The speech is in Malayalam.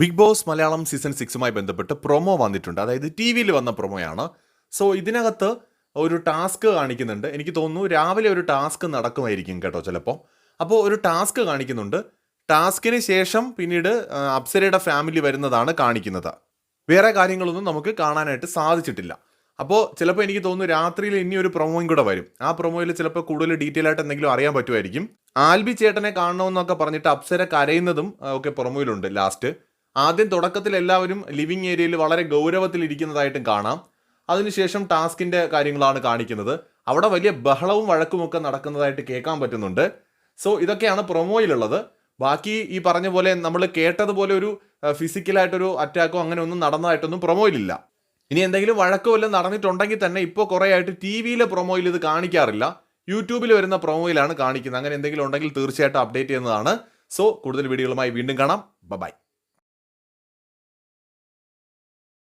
ബിഗ് ബോസ് മലയാളം സീസൺ സിക്സുമായി ബന്ധപ്പെട്ട് പ്രൊമോ വന്നിട്ടുണ്ട്. അതായത് ടി വിയിൽ വന്ന പ്രൊമോയാണ് സോ ഇതിനകത്ത് ഒരു ടാസ്ക് കാണിക്കുന്നുണ്ട്. എനിക്ക് തോന്നുന്നു രാവിലെ ഒരു ടാസ്ക് നടക്കുമായിരിക്കും കേട്ടോ ചിലപ്പോൾ അപ്പോൾ ഒരു ടാസ്ക് കാണിക്കുന്നുണ്ട്. ടാസ്കിന് ശേഷം പിന്നീട് അപ്സരയുടെ ഫാമിലി വരുന്നതാണ് കാണിക്കുന്നത്. വേറെ കാര്യങ്ങളൊന്നും നമുക്ക് കാണാനായിട്ട് സാധിച്ചിട്ടില്ല. അപ്പോൾ ചിലപ്പോൾ എനിക്ക് തോന്നുന്നു രാത്രിയിൽ ഇനി ഒരു പ്രൊമോയും കൂടെ വരും. ആ പ്രൊമോയിൽ ചിലപ്പോൾ കൂടുതൽ ഡീറ്റെയിൽ ആയിട്ട് എന്തെങ്കിലും അറിയാൻ പറ്റുമായിരിക്കും. ആൽബി ചേട്ടനെ കാണണമെന്നൊക്കെ പറഞ്ഞിട്ട് അപ്സര കരയുന്നതും ഒക്കെ പ്രൊമോയിലുണ്ട് ലാസ്റ്റ് ആദ്യം തുടക്കത്തിൽ എല്ലാവരും ലിവിങ് ഏരിയയിൽ വളരെ ഗൗരവത്തിൽ ഇരിക്കുന്നതായിട്ടും കാണാം. അതിനുശേഷം ടാസ്കിന്റെ കാര്യങ്ങളാണ് കാണിക്കുന്നത്. അവിടെ വലിയ ബഹളവും വഴക്കുമൊക്കെ നടക്കുന്നതായിട്ട് കേൾക്കാൻ പറ്റുന്നുണ്ട്. സോ ഇതൊക്കെയാണ് പ്രൊമോയിലുള്ളത്. ബാക്കി ഈ പറഞ്ഞ പോലെ നമ്മൾ കേട്ടതുപോലെ ഒരു ഫിസിക്കലായിട്ടൊരു അറ്റാക്കോ അങ്ങനെ ഒന്നും നടന്നതായിട്ടൊന്നും പ്രൊമോയിലില്ല. ഇനി എന്തെങ്കിലും വഴക്കോ വല്ലതും നടന്നിട്ടുണ്ടെങ്കിൽ തന്നെ ഇപ്പോൾ കുറേ ആയിട്ട് ടി വിയിലെ പ്രൊമോയിൽ ഇത് കാണിക്കാറില്ല. യൂട്യൂബിൽ വരുന്ന പ്രൊമോയിലാണ് കാണിക്കുന്നത്. അങ്ങനെ എന്തെങ്കിലും ഉണ്ടെങ്കിൽ തീർച്ചയായിട്ടും അപ്ഡേറ്റ് ചെയ്യുന്നതാണ്. സോ കൂടുതൽ വീഡിയോകളുമായി വീണ്ടും കാണാം. ബൈ.